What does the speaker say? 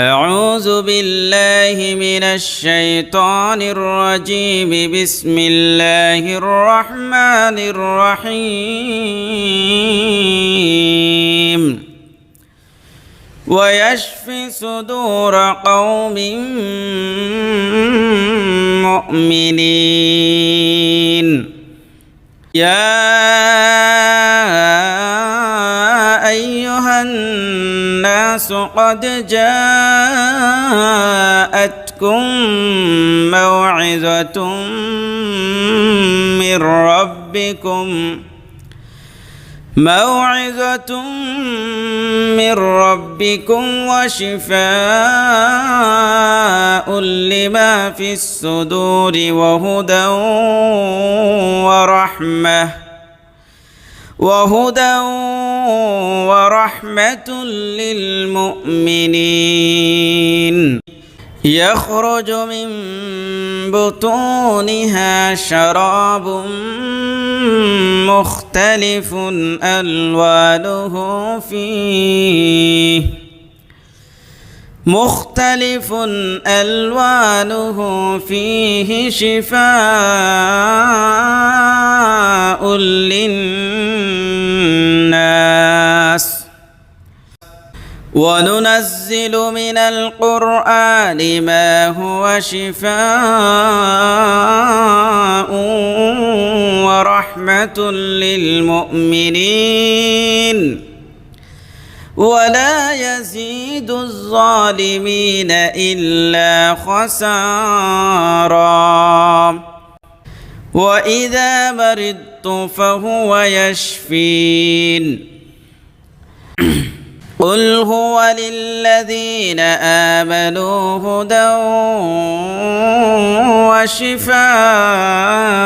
أعوذ بالله من الشيطان الرجيم. بسم الله الرحمن الرحيم. ويشفي صدور قوم مؤمنين. يا الناس قد جاءتكم موعظة من ربكم موعظة من ربكم وشفاء لما في الصدور وهدى ورحمة وهدى ورحمة للمؤمنين. يخرج من بطونها شراب مختلف ألوانه فيه. مختلف ألوانه فيه شفاء وننزل من القرآن ما هو شفاء ورحمة للمؤمنين. ولا يزيد الظالمين إلا خسارا. وإذا مرضت فهو يشفين. قل هو للذين آمنوا هدى وشفاء